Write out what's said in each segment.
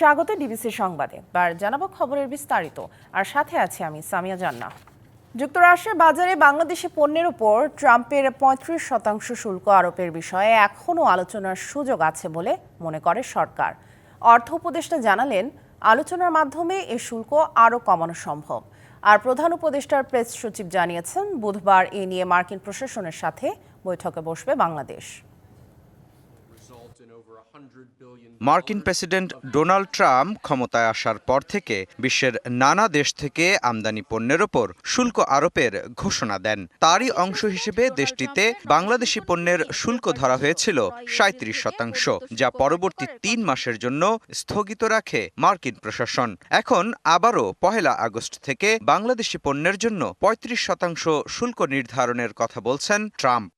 স্বাগত ডিবিসি সংবাদে। বার জানাব খবরের বিস্তারিত। আর সাথে আছি আমি সামিয়া জান্না যুক্তরাষ্ট্রের বাজারে বাংলাদেশি পণ্যের উপর ট্রাম্পের পঁয়ত্রিশ শতাংশ শুল্ক আরোপের বিষয়ে এখনও আলোচনার সুযোগ আছে বলে মনে করে সরকার। অর্থ উপদেষ্টা জানালেন, আলোচনার মাধ্যমে এ শুল্ক আরও কমানো সম্ভব। আর প্রধান উপদেষ্টার প্রেস সচিব জানিয়েছেন, বুধবার এ নিয়ে মার্কিন প্রশাসনের সাথে বৈঠকে বসবে বাংলাদেশ। মার্কিন প্রেসিডেন্ট ডোনাল্ড ট্রাম্প ক্ষমতায় আসার পর থেকে বিশ্বের নানা দেশ থেকে আমদানি পণ্যের ওপর শুল্ক আরোপের ঘোষণা দেন। তারই অংশ হিসেবে দেশটিতে বাংলাদেশি পণ্যের শুল্ক ধরা হয়েছিল সাঁত্রিশ শতাংশ, যা পরবর্তী তিন মাসের জন্য স্থগিত রাখে মার্কিন প্রশাসন। এখন আবারও পহেলা আগস্ট থেকে বাংলাদেশি পণ্যের জন্য পঁয়ত্রিশ শতাংশ শুল্ক নির্ধারণের কথা বলছেন ট্রাম্প।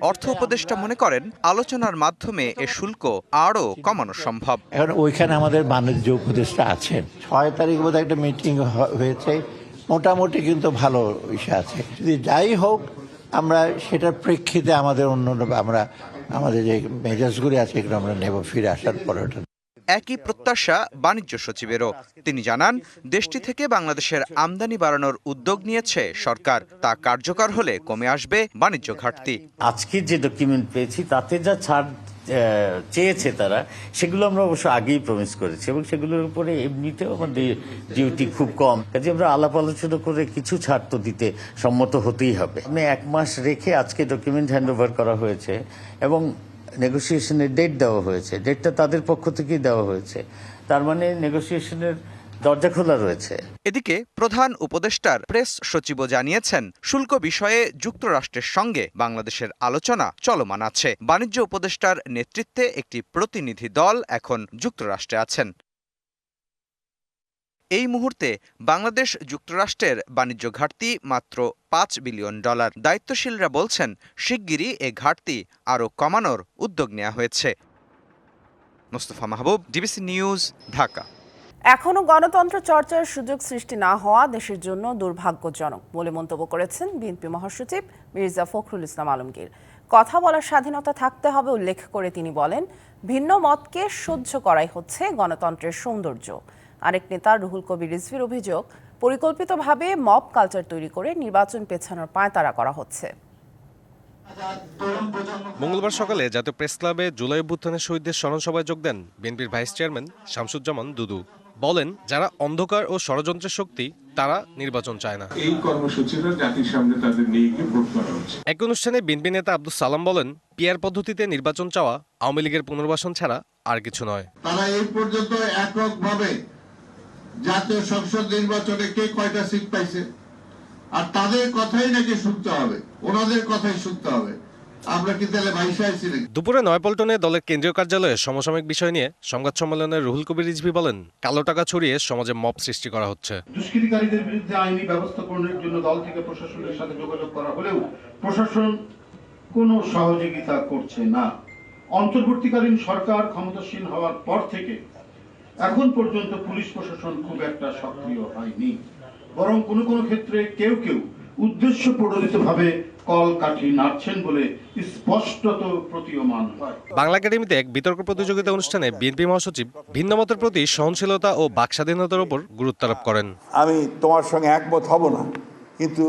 অর্থ উপদেষ্টা মনে করেন, আলোচনার মাধ্যমে এ শুল্ক আরও কমানো সম্ভব। এখন ওইখানে আমাদের বাণিজ্য উপদেষ্টা আছেন। ছয় তারিখ বোধহয় একটা মিটিং হয়েছে। মোটামুটি কিন্তু ভালো ইসে আছে। যদি যাই হোক, আমরা সেটার প্রেক্ষিতে আমাদের অন্য আমরা, আমাদের যে মেজাজগুলি আছে, এগুলো আমরা নেব, ফিরে আসার পরে ওটা একই প্রত্যাশা বাণিজ্য সচিবেরও। তিনি জানান, দেশটি থেকে বাংলাদেশের আমদানি বাড়ানোর উদ্যোগ নিয়েছে সরকার। তা কার্যকর হলে কমে আসবে বাণিজ্য ঘাটতি। আজকে যে ডকুমেন্ট পেয়েছি, তাতে যা ছাড় চেয়েছে তারা, সেগুলো আমরা অবশ্য আগেই প্রমিস করেছি এবং সেগুলোর উপরে এমনিতেও আমাদের ডিউটি খুব কম। কাজে আমরা আলাপ আলোচনা করে কিছু ছাড় তো দিতে সম্মত হতেই হবে। আমি এক মাস রেখে আজকে ডকুমেন্ট হ্যান্ড করা হয়েছে এবং নেগোসিয়েশনের ডেট দেওয়া হয়েছে। ডেটটা তাদের পক্ষ থেকেই দেওয়া হয়েছে। তার মানে নেগোসিয়েশনের দরজা খোলা রয়েছে। এদিকে প্রধান উপদেষ্টার প্রেস সচিবও জানিয়েছেন, শুল্ক বিষয়ে যুক্তরাষ্ট্রের সঙ্গে বাংলাদেশের আলোচনা চলমান আছে। বাণিজ্য উপদেষ্টার নেতৃত্বে একটি প্রতিনিধি দল এখন যুক্তরাষ্ট্রে আছেন। এই মুহূর্তে বাংলাদেশ যুক্তরাষ্ট্রের বাণিজ্য ঘাটতি মাত্র পাঁচ বিলিয়ন ডলার। দায়িত্বশীলরা বলছেন, শিগগিরই এ ঘাটতি আরও কমানোর উদ্যোগ নেওয়া হয়েছে। Mostafa Mahbub DBC news Dhaka. এখনও গণতন্ত্র চর্চার সুযোগ সৃষ্টি না হওয়া দেশের জন্য দুর্ভাগ্যজনক বলে মন্তব্য করেছেন বিএনপি মহাসচিব মির্জা ফখরুল ইসলাম আলমগীর। কথা বলার স্বাধীনতা থাকতে হবে উল্লেখ করে তিনি বলেন, ভিন্ন মতকে সহ্য করাই হচ্ছে গণতন্ত্রের সৌন্দর্য। আরেক নেতা রুহুল কবির রিজভির অভিযোগ পরিকল্পিতভাবে মব কালচার তৈরি করে নির্বাচন পেছানোর পায়তারা করা হচ্ছে। মঙ্গলবার সকালে জাতীয় প্রেস ক্লাবে জুলাই অভ্যুত্থানের শহীদদের স্মরণ সভায় যোগ দেন বিএনপির ভাইস চেয়ারম্যান শামসুজ্জামান দুদু। বলেন যারা অন্ধকার ও ষড়যন্ত্রের শক্তি তারা নির্বাচন চায় না। এই কর্মসূচিটা জাতির সামনে তাদের নিয়ে গিয়ে ভোট করা হচ্ছে। এক অনুষ্ঠানে বিএনপি নেতা আব্দুল সালাম বলেন পিয়ার পদ্ধতিতে নির্বাচন চাওয়া আওয়ামী লীগের পুনর্বাসন ছাড়া আর কিছু নয়। তারা এই পর্যন্ত এককভাবে জাতীয় সংসদ নির্বাচনে কে কয়টা সিট পাইছে? আর তাদের কথাই নাকি শুনতে হবে ওনাদের কথাই শুনতে হবে। আমরা কি তাহলে ভাইসা দুপুরে নয়পল্টনে দলের কেন্দ্রীয় কার্যালয়ে সমসাময়িক বিষয় নিয়ে সংবাদ সম্মেলনে রুহুল কবির রিজভি বলেন কালো টাকা ছড়িয়ে সমাজে মব সৃষ্টি করা হচ্ছে। দুষ্কৃতিকারীদের বিরুদ্ধে আইনি ব্যবস্থা গ্রহণের জন্য দল থেকে প্রশাসনের সাথে যোগাযোগ করা হলেও প্রশাসন কোনো সহযোগিতা করছে না। অন্তর্বর্তীকালীন সরকার ক্ষমতাসীন হওয়ার পর থেকে এখন পর্যন্ত পুলিশ প্রশাসন খুব একটা সক্রিয় হয়নি। বরং কোনো কোনো ক্ষেত্রে কেউ কেউ উদ্দেশ্য প্রণোদিতভাবে কল কাঠি নাড়ছেন বলে স্পষ্টত প্রতীয়মান হয়। বাংলা একাডেমিতে এক বিতর্ক প্রতিযোগিতা অনুষ্ঠানে বিএনপি মহাসচিব ভিন্ন মতের প্রতি সহনশীলতা ও বাকস্বাধীনতার উপর গুরুত্ব আরোপ করেন। আমি তোমার সঙ্গে একমত হব না কিন্তু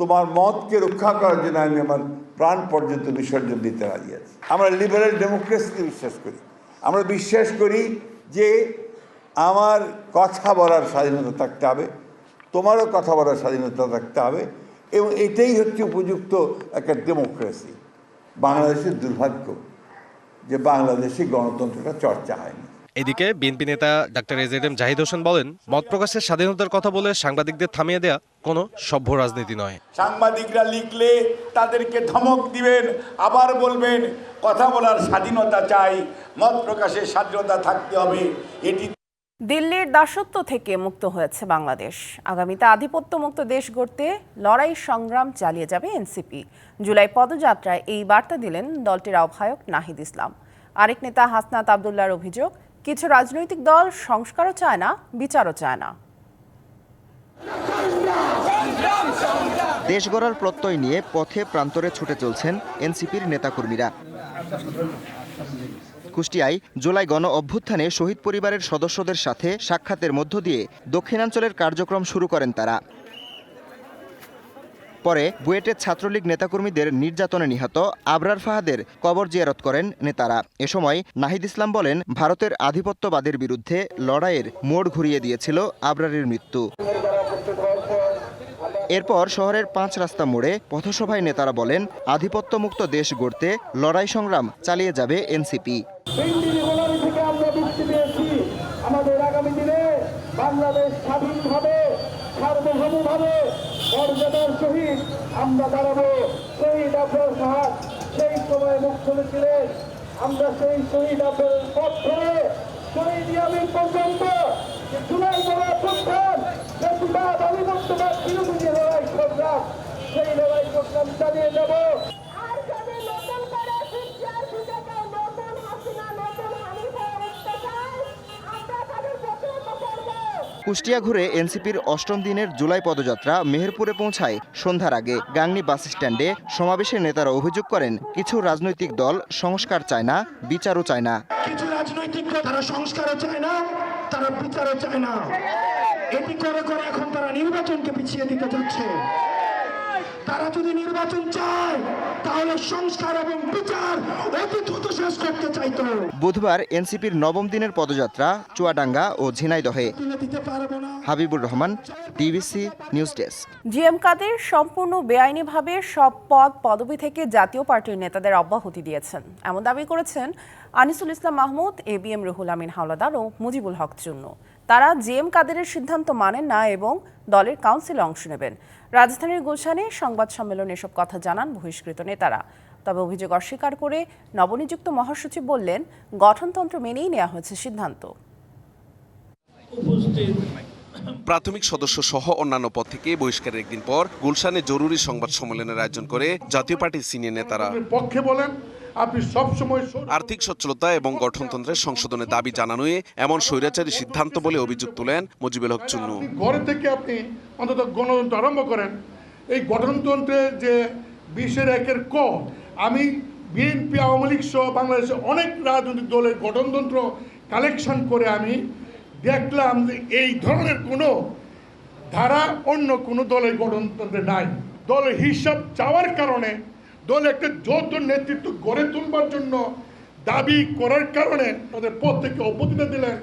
তোমার মতকে রক্ষা করার জন্য আমি আমার প্রাণ পর্যন্ত বিসর্জন দিতে রাজি আছি। আমরা লিবারেল ডেমোক্রেসিতে বিশ্বাস করি। আমরা বিশ্বাস করি যে আমার কথা বলার স্বাধীনতা থাকতে হবে, তোমারও কথা বলার স্বাধীনতা থাকতে হবে, এবং এটাই হচ্ছে উপযুক্ত একটা ডেমোক্রেসি বাংলাদেশের দুর্ভাগ্য যে বাংলাদেশে গণতন্ত্রটা চর্চা হয়নি। এদিকে বিএনপি নেতা doctor AZ M Zahid Hossain বলেন মত প্রকাশের স্বাধীনতার কথা বলে সাংবাদিকদের থামিয়ে দেয়া কোনো সভ্য রাজনীতি নয়। সাংবাদিকরা লিখলে তাদেরকে ধমক দিবেন আবার বলবেন কথা বলার স্বাধীনতা চাই মত প্রকাশের স্বাধীনতা থাকতে হবে। এটি দিল্লির দাসত্ব থেকে মুক্ত হয়েছে বাংলাদেশ। আগামীতে আধিপত্যমুক্ত দেশ গড়তে লড়াই সংগ্রাম চালিয়ে যাবে এনসিপি। জুলাই পদযাত্রায় এই বার্তা দিলেন দলটির আহ্বায়ক নাহিদ ইসলাম। আরেক নেতা হাসনাত আবদুল্লার অভিযোগ কিছু রাজনৈতিক দল সংস্কারও চায় না, বিচারও চায় না। দেশ গড়ার প্রত্যয় নিয়ে পথে প্রান্তরে ছুটে চলছেন এনসিপির নেতাকর্মীরা। কুষ্টিয়ায় জুলাই গণ অভ্যুত্থানে শহীদ পরিবারের সদস্যদের সাথে সাক্ষাতের মধ্য দিয়ে দক্ষিণাঞ্চলের কার্যক্রম শুরু করেন তারা। পরে বুয়েটের ছাত্রলীগ নেতাকর্মীদের নির্যাতনে নিহত আবরার ফাহাদের কবর জিয়ারত করেন নেতারা। এ সময় নাহিদ ইসলাম বলেন, ভারতের আধিপত্যবাদের বিরুদ্ধে লড়াইয়ের মোড় ঘুরিয়ে দিয়েছিল আবরারের মৃত্যু। এরপর শহরের পাঁচ রাস্তা মোড়ে পথসভায় নেতারা বলেন, আধিপত্যমুক্ত দেশ গড়তে লড়াই সংগ্রাম চালিয়ে যাবে এনসিপি থেকে আমরা মুক্তি পেয়েছি আমাদের আগামী দিনে বাংলাদেশ স্বাধীনভাবে সার্বভৌমভাবে সহিত আমরা দাঁড়াবো। শহীদ আব্দুল সাহাদ সেই সময় মুখ ছিলেন আমরা সেই শহীদ আব্দুল পথ ধরে শহীদ ইয়ামিন পর্যন্ত জুলাই বলা প্রস্থান সেই লড়াই সংগ্রাম চালিয়ে যাব। কুষ্টিয়া ঘুরে এনসিপির অষ্টম দিনের জুলাই পদযাত্রা মেহেরপুরে পৌঁছায় সন্ধ্যার আগে। গাংনি বাস স্ট্যান্ডে সমাবেশের নেতারা অভিযোগ করেন, কিছু রাজনৈতিক দল সংস্কার চায় না, বিচারও চায় না। কিছু রাজনৈতিক তারা সংস্কারও চায় না, তারা বিচারও চায় না। এটি করে করে এখন তারা নির্বাচনকে পিছিয়ে দিতে যদি নির্বাচন চায় তাহলে সংস্কার এবং বিচার অতি দ্রুত শেষ করতে চাইতো। বুধবার এনসিপির নবম দিনের পদযাত্রা চুয়াডাঙ্গা ও ঝিনাইদহে। Habibur Rahman DBC news desk. GM Quader সম্পূর্ণ বেআইনিভাবে সব পদ পদবি থেকে জাতীয় পার্টির নেতাদের অব্যাহতি দিয়েছেন। এমন দাবি করেছেন Anisul Islam Mahmud A B M Ruhul Amin Howlader ও মুজিবুল হক চুন্নু। তারা জিএম কাদেরের সিদ্ধান্ত মানেন না এবং দলের কাউন্সিলে অংশ নেবেন। রাজধানীর গুলশানে সংবাদ সম্মেলনে এসব কথা জানান বহিষ্কৃত নেতারা। তবে অভিযোগ অস্বীকার করে নবনিযুক্ত মহাসচিব বললেন গঠনতন্ত্র মেনেই নেওয়া হয়েছে সিদ্ধান্ত। প্রাথমিক সদস্য সহ অন্যান্য পদ থেকে বহিষ্কারের একদিন পর গুলশানে জরুরি সংবাদ সম্মেলনের আয়োজন করে জাতীয় পার্টির সিনিয়র নেতারা। পক্ষে বলেন আপনি সবসময় আর্থিক সচ্ছলতা এবং গঠনতন্ত্রের সংশোধনের দাবি জানানোয় এমন স্বৈরাচারী সিদ্ধান্ত বলে অভিযোগ তোলেন মুজিবুল হক চুন্নু। ঘরে থেকে আপনি অন্তত গণতন্ত্র আরম্ভ করেন। এই গঠনতন্ত্রের যে বিশের একের ক আমি বিএনপি আওয়ামী লীগ সহ বাংলাদেশের অনেক রাজনৈতিক দলের গঠনতন্ত্র কালেকশন করে আমি দেখলাম যে এই ধরনের কোনো ধারা অন্য কোনো দলের গঠনতন্ত্রে নাই। দলের হিসাব চাওয়ার কারণে দল একটা যৌথ নেতৃত্ব গড়ে তুলবার জন্য দাবি করার কারণে তাদের পদ থেকে অব্যাহতি দিলেন।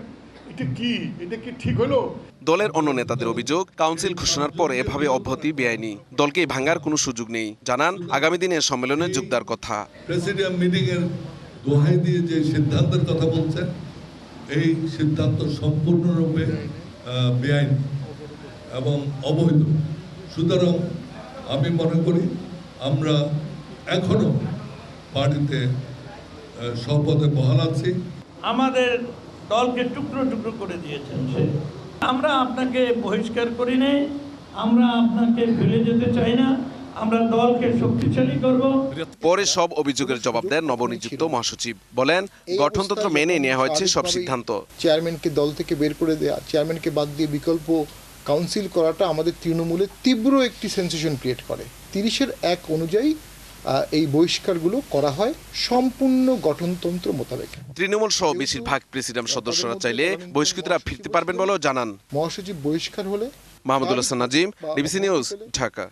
এটা কি? এটা কি ঠিক হলো? দলের অন্য নেতাদের অভিযোগ কাউন্সিল ঘোষণার পর এভাবে অব্যাহতি বেআইনি। দলকে ভাঙার কোনো সুযোগ নেই। জানান আগামী দিনের সম্মেলনে যোগদার কথা। প্রেসিডিয়াম মিটিং এর দোহাই দিয়ে যে সিদ্ধান্তের কথা বলছেন এই সিদ্ধান্ত সম্পূর্ণরূপে বেআইন এবং অবৈধ। সুতরাং আমি মনে করি আমরা এখনও পার্টিতে সপদে বহাল আছি। আমাদের দলকে টুকরো টুকরো করে দিয়েছেন সে। আমরা আপনাকে বহিষ্কার করি নাই আমরা আপনাকে ফেলে যেতে চাই না আমরা দলকে শক্তিশালী করব। পরে সব অভিযোগের জবাব দেন নবনিযুক্ত মহাসচিব। বলেন গঠনতন্ত্র মেনে নেওয়া হয়েছে সব সিদ্ধান্ত। চেয়ারম্যানকে দল থেকে বের করে দেওয়া চেয়ারম্যানকে বাদ দিয়ে বিকল্প কাউন্সিল করাটা আমাদের তৃণমূলে তীব্র একটি সেন্সেশন ক্রিয়েট করে। তিরিশের এক অনুযায়ী এই বহিষ্কারগুলো করা হয় সম্পূর্ণ গঠনতন্ত্র মোতাবেক। তৃণমূল সহ বেশিরভাগ প্রেসিডেন্ট সদস্যরা চাইলে বহিষ্কৃতরা ফিরতে পারবেন বলেও জানান। মহাসচিব বহিষ্কার হলে মাহমুদুল হাসান নাজিম ডিবিসি নিউজ ঢাকা।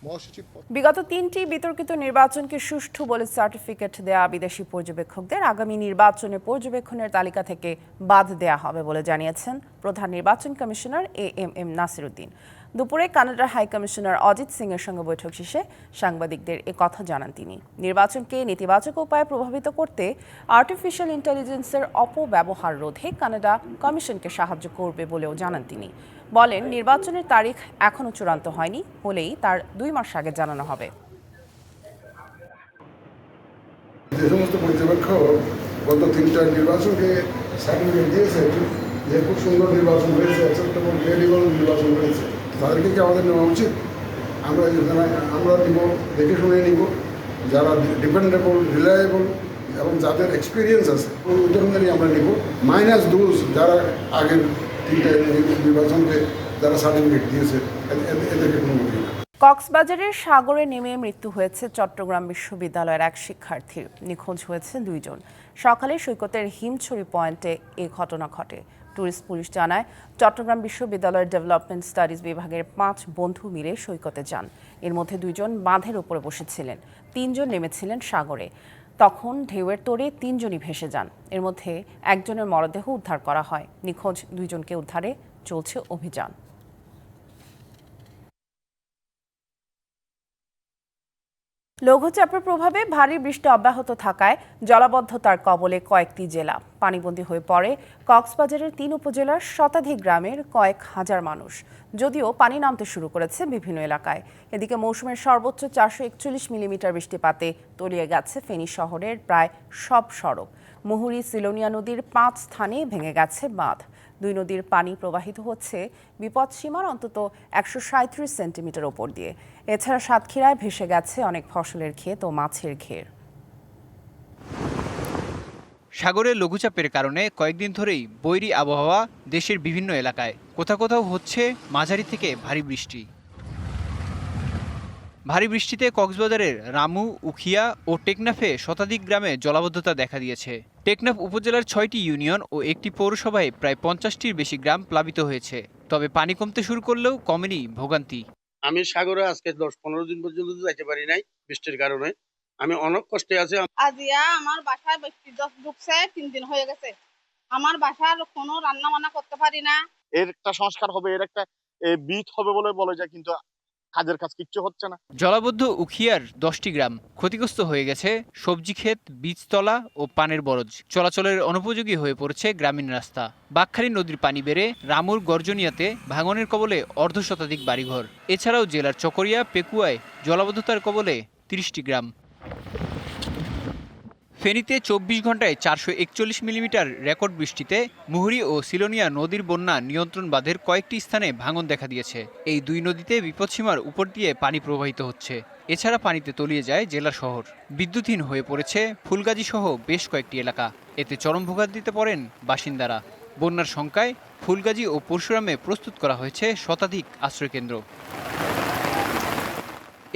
বিগত তিনটি বিতর্কিত নির্বাচনকে সুষ্ঠু বলে সার্টিফিকেট দেয়া বিদেশি পর্যবেক্ষকদের আগামী নির্বাচনে পর্যবেক্ষণের তালিকা থেকে বাদ দেয়া হবে বলে জানিয়েছেন প্রধান নির্বাচন commissioner A M M Nasiruddin. দুপুরে কানাডার হাই কমিশনার অজিত সিং এর সঙ্গে বৈঠক শেষে সাংবাদিকদের এ কথা জানান তিনি। নির্বাচনকে নেতিবাচক উপায়ে প্রভাবিত করতে আর্টিফিশিয়াল ইন্টেলিজেন্সের অপব্যবহার রোধে কানাডা কমিশনকে সাহায্য করবে বলেও জানান তিনি। বলেন, নির্বাচনের তারিখ এখনও চূড়ান্ত হয়নি, হলেই তার দুই মাস আগে জানানো হবে। যে সমস্ত গত নির্বাচনকে সার্টিফিকেট দিয়েছে যে খুব সুন্দর নির্বাচন হয়েছে অ্যাকসেপ্টেবল ক্রেডিবল নির্বাচন হয়েছে। তাদেরকে কি আমাদের নেওয়া উচিত? আমরা আমরা নিব, দেখে শুনে নিব। যারা ডিপেন্ডেবল রিলায়েবল এবং যাদের এক্সপিরিয়েন্স আছে, ওই ধরনেরই আমরা নিব। মাইনাস দোজ যারা আগের তিনটা নির্বাচনকে যারা সার্টিফিকেট দিয়েছে এদেরকে কোনো মূল্য না। কক্সবাজারের সাগরে নেমে মৃত্যু হয়েছে চট্টগ্রাম বিশ্ববিদ্যালয়ের এক শিক্ষার্থীর। নিখোঁজ হয়েছে দুইজন। সকালে সৈকতের হিমছড়ি পয়েন্টে এ ঘটনা ঘটে। টুরিস্ট পুলিশ জানায়, চট্টগ্রাম বিশ্ববিদ্যালয়ের ডেভেলপমেন্ট স্টাডিজ বিভাগের পাঁচ বন্ধু মিলে সৈকতে যান। এর মধ্যে দুইজন বাঁধের উপরে বসেছিলেন, তিনজন নেমেছিলেন সাগরে। তখন ঢেউয়ের তোড়ে তিনজনই ভেসে যান। এর মধ্যে একজনের মরদেহ উদ্ধার করা হয়। নিখোঁজ দুইজনকে উদ্ধারে চলছে অভিযান। লঘুচাপের প্রভাবে ভারী বৃষ্টি অব্যাহত থাকায় জলাবদ্ধতার কবলে কয়েকটি জেলা। পানিবন্দী হয়ে পড়ে কক্সবাজারের তিন উপজেলার শতাধিক গ্রামের কয়েক হাজার মানুষ। যদিও পানি নামতে শুরু করেছে বিভিন্ন এলাকায়। এদিকে মৌসুমের সর্বোচ্চ চারশো একচল্লিশ মিলিমিটার বৃষ্টিপাতে তলিয়ে গেছে ফেনী শহরের প্রায় সব সড়ক। মুহুরী, সিলোনিয়া নদীর পাঁচ স্থানে ভেঙে গেছে বাঁধ। দুই নদীর পানি প্রবাহিত হচ্ছে বিপদ সীমার অন্তত একশো সাঁত্রিশ সেন্টিমিটার ওপর দিয়ে। এছাড়া সাতক্ষীরায় ভেসে গেছে অনেক ফসলের ক্ষেত ও মাছের ঘের। সাগরে লঘুচাপের কারণে কয়েকদিন ধরেই বৈরী আবহাওয়া দেশের বিভিন্ন এলাকায়। কোথাও কোথাও হচ্ছে মাঝারি থেকে ভারী বৃষ্টি। ভারী বৃষ্টিতে কক্সবাজারের রামু উখিয়া ও টেকনাফে শতাধিক গ্রামে জলাবদ্ধতা দেখা দিয়েছে। টেকনাফ উপজেলার ছয়টি ইউনিয়ন ও একটি পৌরসভায় প্রায় পঞ্চাশটির বেশি গ্রাম প্লাবিত হয়েছে। তবে পানি কমতে শুরু করলেও কমেনি ভোগান্তি। আমি সাগরে আজকে দশ পনেরো দিন পর্যন্ত যাইতে পারি নাই বৃষ্টির কারণে। আমি অনেক কষ্টে আছি। আজিয়া আমার বাসায় বৃষ্টি ঢুকছে তিন দিন হয়ে গেছে। আমার বাসার কোনো রান্না বান্না করতে পারি না। এর একটা সংস্কার হবে এর একটা বিট হবে বলে বলে যায় কিন্তু কাজের কাজ কিচ্ছু হচ্ছে না। জলাবদ্ধ উখিয়ার দশটি গ্রাম ক্ষতিগ্রস্ত হয়ে গেছে সবজি ক্ষেত, বীজতলা ও পানের বরজ। চলাচলের অনুপযোগী হয়ে পড়েছে গ্রামীণ রাস্তা। বাকখালী নদীর পানি বেড়ে রামুর গর্জনিয়াতে ভাঙনের কবলে অর্ধ শতাধিক বাড়িঘর। এছাড়াও জেলার চকরিয়া, পেকুয়ায় জলাবদ্ধতার কবলে তিরিশটি গ্রাম। ফেনীতে চব্বিশ ঘন্টায় চারশো একচল্লিশ মিলিমিটার রেকর্ড বৃষ্টিতে মুহুরী ও সিলোনিয়া নদীর বন্যা নিয়ন্ত্রণ বাঁধের কয়েকটি স্থানে ভাঙন দেখা দিয়েছে। এই দুই নদীতে বিপদসীমার উপর দিয়ে পানি প্রবাহিত হচ্ছে। এছাড়া পানিতে তলিয়ে যায় জেলা শহর। বিদ্যুৎহীন হয়ে পড়েছে ফুলগাজী সহ বেশ কয়েকটি এলাকা। এতে চরম ভোগান্তিতে পড়েন বাসিন্দারা। বন্যার শঙ্কায় ফুলগাজী ও পরশুরামে প্রস্তুত করা হয়েছে শতাধিক আশ্রয়কেন্দ্র।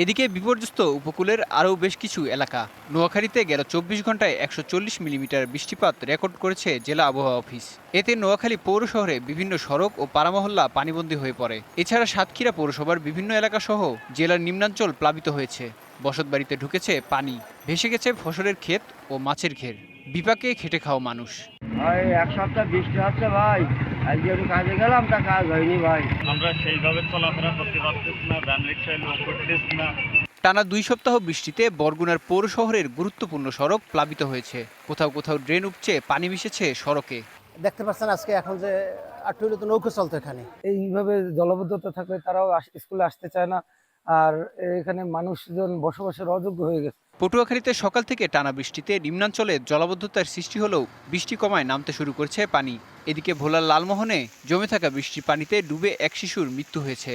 এদিকে বিপর্যস্ত উপকূলের আরও বেশ কিছু এলাকা। নোয়াখালীতে গেল চব্বিশ ঘন্টায় একশো চল্লিশ মিলিমিটার বৃষ্টিপাত রেকর্ড করেছে জেলা আবহাওয়া অফিস। এতে নোয়াখালী পৌর শহরে বিভিন্ন সড়ক ও পাড়ামহল্লা পানিবন্দী হয়ে পড়ে। এছাড়া সাতক্ষীরা পৌরসভার বিভিন্ন এলাকা সহ জেলার নিম্নাঞ্চল প্লাবিত হয়েছে। বসতবাড়িতে ঢুকেছে পানি, ভেসে গেছে ফসলের ক্ষেত ও মাছের ঘের। বিপাকে খেটে খাওয়া মানুষ। এক সপ্তাহ বৃষ্টি হচ্ছে ভাই। আজকে একটু কাজে গেলাম তা কাজ হয়নি ভাই। আমরা সেইভাবে চলাফেরা করতে পারতেছি না ভ্যান রিক্সায় লোক করতেছি না। টানা দুই সপ্তাহ বৃষ্টিতে বরগুনার পৌর শহরের গুরুত্বপূর্ণ সড়ক প্লাবিত হয়েছে। কোথাও কোথাও ড্রেন উপচে পানি মিশেছে সড়কে। দেখতে পাচ্ছেন আজকে এখন যে আটটু তো নৌকো চলতো এখানে। এইভাবে জলবদ্ধতা থাকলে তারাও আস- স্কুলে আসতে চায় না। আর এখানে মানুষজন বসবাসের অযোগ্য হয়ে গেছে। পটুয়াখালীতে সকাল থেকে টানা বৃষ্টিতে নিম্নাঞ্চলে জলাবদ্ধতার সৃষ্টি হলেও বৃষ্টি কমায় নামতে শুরু করেছে পানি। এদিকে ভোলার লালমোহনে জমে থাকা বৃষ্টির পানিতে ডুবে এক শিশুর মৃত্যু হয়েছে।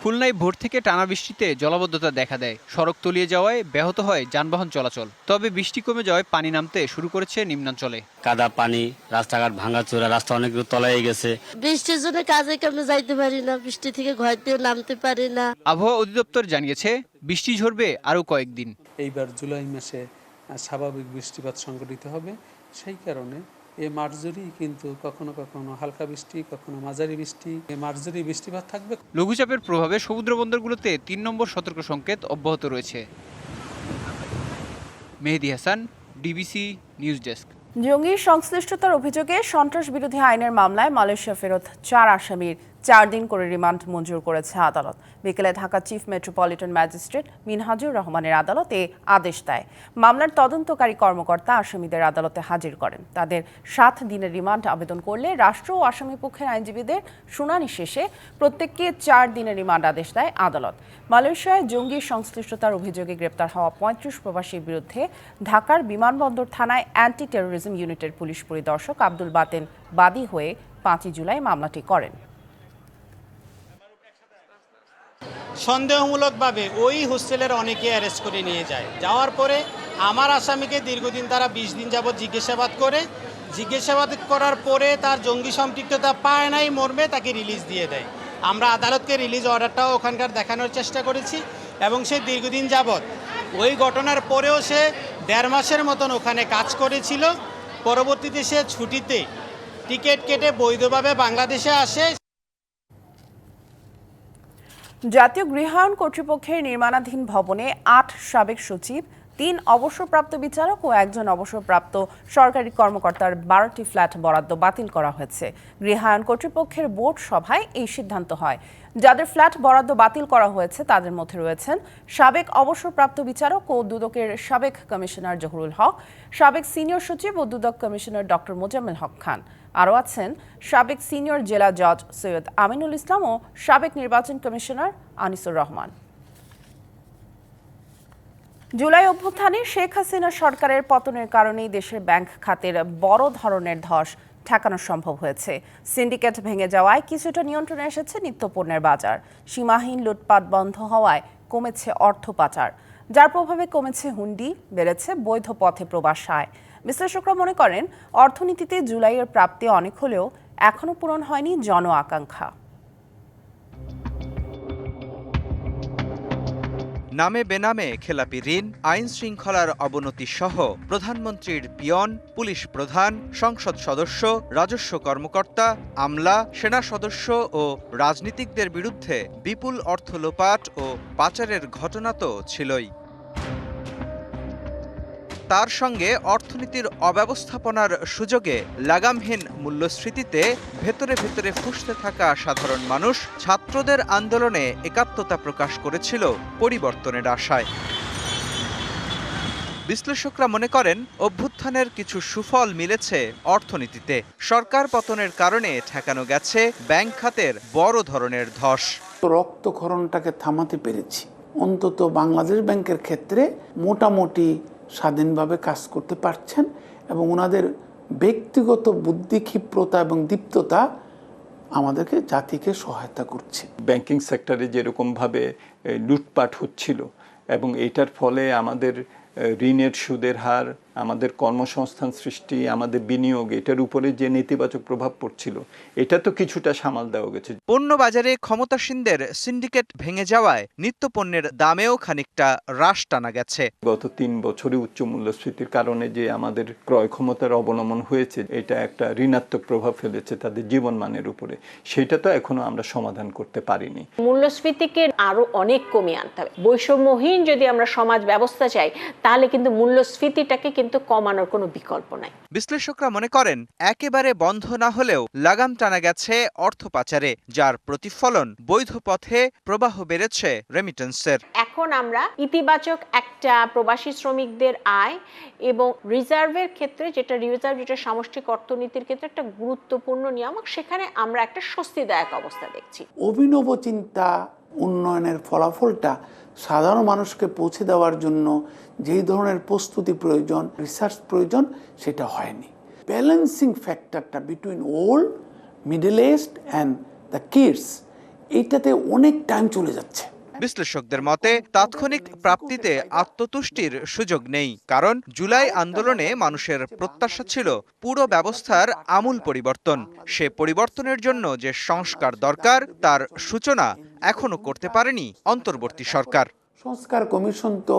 খুলনায় ভোর থেকে টানা বৃষ্টিতে জলাবদ্ধতা দেখা দেয়। সড়ক তলিয়ে যাওয়ায় ব্যাহত হয় যানবাহন চলাচল। তবে বৃষ্টি কমে যাওয়ায় পানি নামতে শুরু করেছে নিম্নাঞ্চলে। কাদা পানি রাস্তাঘাট ভাঙাচোরা রাস্তা অনেক তলায় গেছে। বৃষ্টির জন্য কাজে কামে যাইতে পারি না বৃষ্টি থেকে ঘর দিয়ে নামতে পারি না। আবহাওয়া অধিদপ্তর জানিয়েছে বৃষ্টি ঝরবে আরও কয়েকদিন। এইবার জুলাই মাসে স্বাভাবিক বৃষ্টিপাত সংঘটিত হবে সেই কারণে এ মার্জরি কিন্তু কখনো কখনো হালকা বৃষ্টি কখনো মাঝারি বৃষ্টি এই মার্জরি বৃষ্টিপাত থাকবে। লঘুচাপের প্রভাবে সমুদ্র বন্দরগুলোতে তিন নম্বর সতর্ক সংকেত অব্যাহত রয়েছে। Mehedi Hasan DBC news desk জঙ্গি সংশ্লিষ্টতার অভিযোগে সন্ত্রাস বিরোধী আইনের মামলায় মালয়েশিয়া ফেরত চার আসামির। চার দিন করে রিমান্ড মঞ্জুর করেছে আদালত। বিকেলে Dhaka chief metropolitan magistrate Minhajur রহমানের আদালত এ আদেশ দেয়। মামলার তদন্তকারী কর্মকর্তা আসামিদের আদালতে হাজির করেন। তাদের সাত দিনের রিমান্ড আবেদন করলে রাষ্ট্র ও আসামি পক্ষের আইনজীবীদের শুনানি শেষে প্রত্যেককে চার দিনের রিমান্ড আদেশ দেয় আদালত। মালয়েশিয়ায় জঙ্গি সংশ্লিষ্টতার অভিযোগে গ্রেপ্তার হওয়া পঁয়ত্রিশ প্রবাসীর বিরুদ্ধে ঢাকার বিমানবন্দর থানায় অ্যান্টি টেরোরিজম ইউনিটের পুলিশ পরিদর্শক আব্দুল বাতেন বাদী হয়ে পাঁচই জুলাই মামলাটি করেন। সন্দেহমূলকভাবে ওই হোস্টেলের অনেকে অ্যারেস্ট করে নিয়ে যায়। যাওয়ার পরে আমার আসামিকে দীর্ঘদিন তারা বিশ দিন যাবৎ জিজ্ঞাসাবাদ করে। জিজ্ঞাসাবাদ করার পরে তার জঙ্গি সম্পৃক্ততা পায় নাই, মর্মে তাকে রিলিজ দিয়ে দেয়। আমরা আদালতকে রিলিজ অর্ডারটাও ওখানকার দেখানোর চেষ্টা করেছি এবং সে দীর্ঘদিন যাবৎ ওই ঘটনার পরেও সে দেড় মাসের মতন ওখানে কাজ করেছিল। পরবর্তীতে সে ছুটিতে টিকিট কেটে বৈধভাবে বাংলাদেশে আসে। জাতীয় গৃহায়ণ কর্তৃপক্ষের নির্মাণাধীন ভবনে আট সাবেক সচিব, তিন অবসরপ্রাপ্ত বিচারক ও একজন অবসরপ্রাপ্ত সরকারি কর্মকর্তার বারোটি ফ্ল্যাট বরাদ্দ বাতিল করা হয়েছে। গৃহায়ণ কর্তৃপক্ষের বোর্ড সভায় এই সিদ্ধান্ত হয়। যাদের ফ্ল্যাট বরাদ্দ বাতিল করা হয়েছে, তাদের মধ্যে রয়েছেন সাবেক অবসরপ্রাপ্ত বিচারক ও দুদকের সাবেক কমিশনার জহুরুল হক, সাবেক সিনিয়র সচিব ও দুদক কমিশনার ডক্টর মোজাম্মেল হক খান। আরও আছেন সাবেক সিনিয়র জেলা জজ সৈয়দ আমিনুল ইসলাম ও সাবেক নির্বাচন কমিশনার আনিসুর রহমান। জুলাই অভ্যুত্থানে শেখ হাসিনা সরকারের পতনের কারণেই দেশের ব্যাংক খাতের বড় ধরনের ধস ঠেকানো সম্ভব হয়েছে। সিন্ডিকেট ভেঙে যাওয়ায় কিছুটা নিয়ন্ত্রণে এসেছে নিত্যপণ্যের বাজার। সীমাহীন লুটপাট বন্ধ হওয়ায় কমেছে অর্থ পাচার। যার প্রভাবে কমেছে হুন্ডি, বেড়েছে বৈধ পথে প্রবাস আয়। বিশ্লেষকরা মনে করেন, অর্থনীতিতে জুলাইয়ের প্রাপ্তি অনেক হলেও এখনও পূরণ হয়নি জন আকাঙ্ক্ষা। নামে বেনামে খেলাপি ঋণ, আইন শৃঙ্খলার অবনতি সহ প্রধানমন্ত্রীর পিয়ন, পুলিশ প্রধান, সংসদ সদস্য, রাজস্ব কর্মকর্তা, আমলা, সেনা সদস্য ও রাজনীতিকদের বিরুদ্ধে বিপুল অর্থ লোপাট ও পাচারের ঘটনা তো ছিলই। তার সঙ্গে অর্থনীতির অব্যবস্থাপনার সুযোগে লাগামহীন মূল্যস্ফীতিতে ভেতরে ভেতরে ফুসতে থাকা সাধারণ মানুষ ছাত্রদের আন্দোলনে একাত্মতা প্রকাশ করেছিল পরিবর্তনের আশায়। বিশ্লেষকরা মনে করেন, অভ্যুত্থানের কিছু সুফল মিলেছে অর্থনীতিতে। সরকার পতনের কারণে ঠেকানো গেছে ব্যাংক খাতের বড় ধরনের ধস। রক্তক্ষরণটাকে থামাতে পেরেছি। অন্তত বাংলাদেশ ব্যাংকের ক্ষেত্রে মোটামুটি স্বাধীনভাবে কাজ করতে পারছেন এবং ওনাদের ব্যক্তিগত বুদ্ধি ক্ষিপ্রতা এবং দীপ্ততা আমাদেরকে জাতিকে সহায়তা করছে। ব্যাংকিং সেক্টরে যেরকমভাবে লুটপাট হচ্ছিল এবং এটার ফলে আমাদের ঋণের সুদের হার আমাদের কর্মসংস্থান সৃষ্টি আমাদের বিনিয়োগ এটার উপরে যে নেতিবাচক প্রভাব পড়ছিল এটা তো কিছুটা সামাল দেওয়া গেছে। পণ্য বাজারে ক্ষমতাসীনদের সিন্ডিকেট ভেঙে যাওয়ায় নিত্যপণ্যের দামেও খানিকটা হ্রাস টানা গেছে। গত তিন বছরে উচ্চ মূল্যস্ফীতির কারণে যে আমাদের ক্রয় ক্ষমতার অবলম্বন হয়েছে এটা একটা ঋণাত্মক প্রভাব ফেলেছে তাদের জীবন মানের উপরে। সেটা তো এখনও আমরা সমাধান করতে পারিনি। মূল্যস্ফীতিকে আরও অনেক কমিয়ে আনতে হবে। বৈষম্যহীন যদি আমরা সমাজ ব্যবস্থা চাই তাহলে কিন্তু মূল্যস্ফীতিটাকে কিন্তু কমানোর কোনো বিকল্প নাই। বিশ্লেষকরা মনে করেন একেবারে বন্ধ না হলেও লাগাম টানা গেছে অর্থ পাচারে যার প্রতিফলন বৈধ পথে প্রবাহ বেড়েছে রেমিটেন্সের এখন আমরা ইতিবাচক একটা প্রবাসী শ্রমিকদের আয় এবং রিজার্ভের ক্ষেত্রে যেটা রিজার্ভ যেটা সামষ্টিক অর্থনীতির ক্ষেত্রে একটা গুরুত্বপূর্ণ নিয়ামক সেখানে আমরা একটা স্বস্তিদায়ক অবস্থা দেখছি। অভিনব চিন্তা উন্নয়নের ফলাফলটা সাধারণ মানুষকে পৌঁছে দেওয়ার জন্য যেই ধরনের প্রস্তুতি প্রয়োজন রিসার্চ প্রয়োজন, সেটা হয়নি। Balancing ফ্যাক্টরটা between old middle east and the kids এইটাতে অনেক টাইম চলে যাচ্ছে। বিশ্লেষকদের মতে তাৎক্ষণিক প্রাপ্তিতে আত্মতুষ্টির সুযোগ নেই কারণ জুলাই আন্দোলনে মানুষের প্রত্যাশা ছিল পুরো ব্যবস্থার আমূল পরিবর্তন। সে পরিবর্তনের জন্য যে সংস্কার দরকার তার সূচনা এখনও করতে পারেনি অন্তর্বর্তী সরকার। সংস্কার কমিশন তো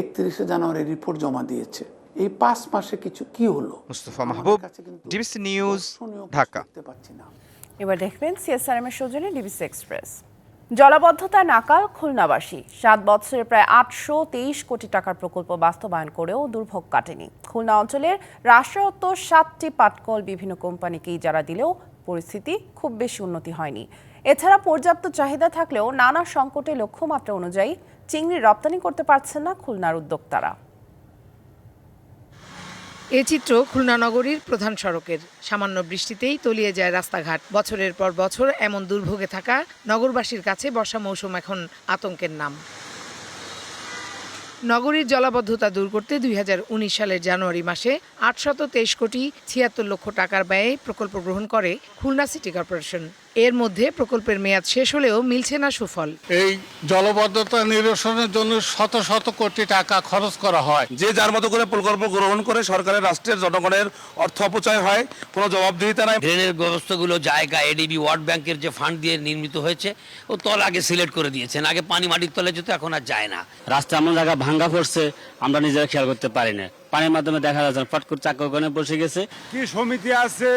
একত্রিশে জানুয়ারি রিপোর্ট জমা দিয়েছে। এই পাঁচ মাসে কিছু কি হলো? Mustafa Mahbub DBC news Dhaka. এবার দেখবেন সিএসআরএম এর সৌজন্যে ডিবিসি এক্সপ্রেস। জলাবদ্ধতায় নাকাল খুলনাবাসী। সাত বছরে প্রায় আটশো তেইশ কোটি টাকার প্রকল্প বাস্তবায়ন করেও দুর্ভোগ কাটেনি। খুলনা অঞ্চলের রাষ্ট্রায়ত্ত সাতটি পাটকল বিভিন্ন কোম্পানিকেই যারা দিলেও পরিস্থিতি খুব বেশি উন্নতি হয়নি। এছাড়া পর্যাপ্ত চাহিদা থাকলেও নানা সংকটে লক্ষ্যমাত্রা অনুযায়ী চিংড়ি রপ্তানি করতে পারছেন না খুলনার উদ্যোক্তারা। এ চিত্র খুলনা নগরীর প্রধান সড়কের। সামান্য বৃষ্টিতেই তলিয়ে যায় রাস্তাঘাট। বছরের পর বছর এমন দুর্ভোগে থাকা নগরবাসীর কাছে বর্ষা মৌসুম এখন আতঙ্কের নাম। নগরীর জলাবদ্ধতা দূর করতে দুই হাজার উনিশ সালের জানুয়ারি মাসে আটশত তেইশ কোটি ছিয়াত্তর লক্ষ টাকার ব্যয়ে প্রকল্প গ্রহণ করে খুলনা সিটি কর্পোরেশন। এর মধ্যে প্রকল্পের মেয়াদ শেষ হলেও মিলছে না সুফল। এই জলবদ্ধতা নিরসনের জন্য শত শত কোটি টাকা খরচ করা হয়। যে যার মতো করে প্রকল্প গ্রহণ করে সরকারের রাষ্ট্রের জনগণের অর্থ অপচয় হয় কোনো জবাবদিহিতা নাই। ড্রেনের ব্যবস্থাগুলো জায়গা এডিবি ওয়ার্ল্ড ব্যাংকের যে ফান্ড দিয়ে নির্মিত হয়েছে ও তল আগে সিলেক্ট করে দিয়েছেন। আগে পানি মাটির তলে যেত এখন আর যায় না। রাস্তা এমন জায়গা ভাঙ্গা পড়ছে আমরা নিজেরা খেয়াল করতে পারি না। পানির মাধ্যমে দেখা যাচ্ছে ফট করে চাকা ওখানে বসে গেছে। কি সমিতি আছে?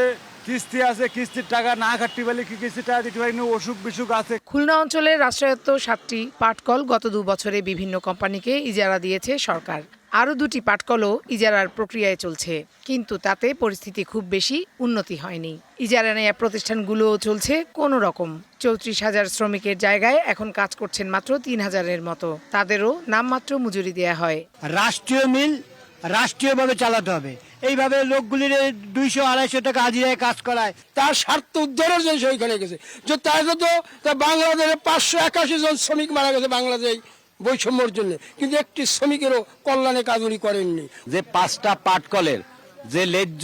কিস্তি আছে কিস্তির টাকা না কাটতে পারলে কি কিস্তির টাকা দিতে পারিনি অসুখ বিসুখ আছে। খুলনা অঞ্চলের রাষ্ট্রায়ত্ত সাতটি পাটকল গত দু বছরে বিভিন্ন কোম্পানিকে ইজারা দিয়েছে সরকার। আরও দুটি পাটকলও ইজারার প্রক্রিয়ায় চলছে কিন্তু তাতে পরিস্থিতি খুব বেশি উন্নতি হয়নি। ইজারা নেয়া প্রতিষ্ঠানগুলোও চলছে কোনো রকম চৌত্রিশ হাজার শ্রমিকের জায়গায় এখন কাজ করছেন মাত্র তিন হাজারের মতো। তাদেরও নামমাত্র মজুরি দেয়া হয়। রাষ্ট্রীয় মিল রাষ্ট্রীয়ভাবে চালাতে হবে। এইভাবে লোকগুলির দুইশো, আড়াইশো টাকা হাজিরায় কাজ করায়। তার স্বার্থ উদ্ধারের জন্য সই করে গেছে। যে তাই তো তা বাংলাদেশে পাঁচশো একাশি জন শ্রমিক মারা গেছে বাংলাদেশ বৈষম্যর জন্য। কিন্তু একটি শ্রমিকেরও কল্যাণে কাজ উনি করেননি। যে পাঁচটা পাটকলের যে লেজ্জ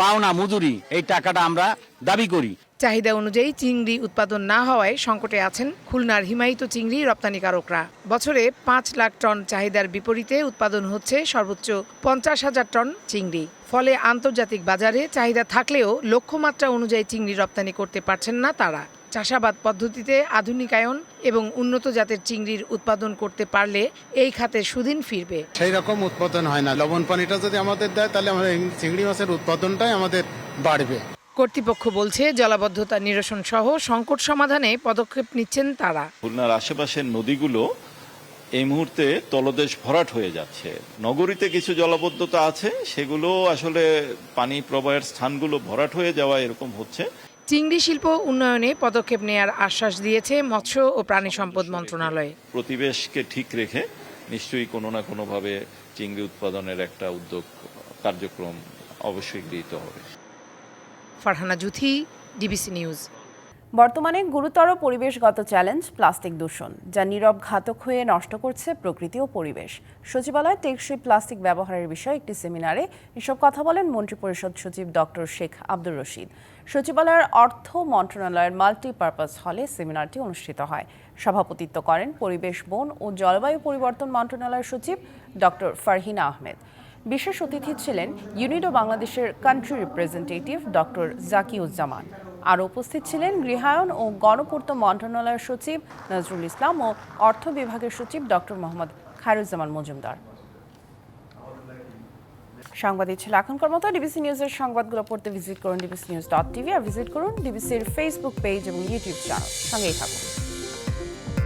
পাওনা মজুরি, এই টাকাটা আমরা দাবি করি। চাহিদা অনুযায়ী চিংড়ি উৎপাদন না হওয়ায় সংকটে আছেন খুলনার হিমায়িত চিংড়ি রপ্তানিকারকরা। বছরে পাঁচ লাখ টন চাহিদার বিপরীতে উৎপাদন হচ্ছে সর্বোচ্চ পঞ্চাশ হাজার টন চিংড়ি। ফলে আন্তর্জাতিক বাজারে চাহিদা থাকলেও লক্ষ্যমাত্রা অনুযায়ী চিংড়ি রপ্তানি করতে পারছেন না তারা। চাষাবাদ পদ্ধতিতে আধুনিকায়ন এবং উন্নত জাতের চিংড়ির উৎপাদন করতে পারলে এই খাতে সুদিন ফিরবে। সেই রকম উৎপাদন হয় না। লবণ পানিটা যদি আমাদের দেয়, তাহলে আমাদের চিংড়ি মাছের উৎপাদনটাই আমাদের বাড়বে। কর্তৃপক্ষ বলছে জলাবদ্ধতা নিরসন সহ সংকট সমাধানে পদক্ষেপ নিচ্ছেন তারা। খুলনার আশেপাশের নদীগুলো এই মুহূর্তে তলদেশ ভরাট হয়ে যাচ্ছে। নগরীতে কিছু জলাবদ্ধতা আছে সেগুলো আসলে পানি প্রবাহের স্থানগুলো ভরাট হয়ে যাওয়া এরকম হচ্ছে। চিংড়ি শিল্প উন্নয়নে পদক্ষেপ নেয়ার আশ্বাস দিয়েছে মৎস্য ও প্রাণী সম্পদ মন্ত্রণালয়। প্রতিবেশকে ঠিক রেখে নিশ্চয়ই কোনো না কোনোভাবে চিংড়ি উৎপাদনের একটা উদ্যোগ কার্যক্রম অবশ্যই গৃহীত হবে। Farhana Juthi, DBC news. বর্তমানে গুরুতর পরিবেশগত চ্যালেঞ্জ প্লাস্টিক দূষণ, যা নীরব ঘাতক হয়ে নষ্ট করছে প্রকৃতি ও পরিবেশ। সচিবালয় টেকসই প্লাস্টিক ব্যবহারের বিষয়ে একটি সেমিনারে এসব কথা বলেন মন্ত্রিপরিষদ সচিব ডক্টর শেখ আব্দুর রশিদ। সচিবালয়ের অর্থ মন্ত্রণালয়ের মাল্টিপারপাস হলে সেমিনারটি অনুষ্ঠিত হয়। সভাপতিত্ব করেন পরিবেশ, বন ও জলবায়ু পরিবর্তন মন্ত্রণালয়ের সচিব ডক্টর ফারহিনা আহমেদ। বিশেষ অতিথি ছিলেন ইউনিডো বাংলাদেশের কান্ট্রি রিপ্রেজেন্টেটিভ ডক্টর জাকিউজ্জামান। আর উপস্থিত ছিলেন গৃহায়ন ও গণপূর্ত মন্ত্রণালয়ের সচিব নজরুল ইসলাম ও অর্থ বিভাগের সচিব ডক্টর মোহাম্মদ খায়রুজ্জামান মজুমদার। সাংবাদিক ছিল এখনকার মতো ডিবিসি নিউজের সংবাদগুলো পড়তে ভিজিট করুন ডিবিসি নিউজ ডট টিভি আর ভিজিট করুন ডিবিসির ফেসবুক পেজ এবং ইউটিউব চ্যানেল সঙ্গেই থাকুন।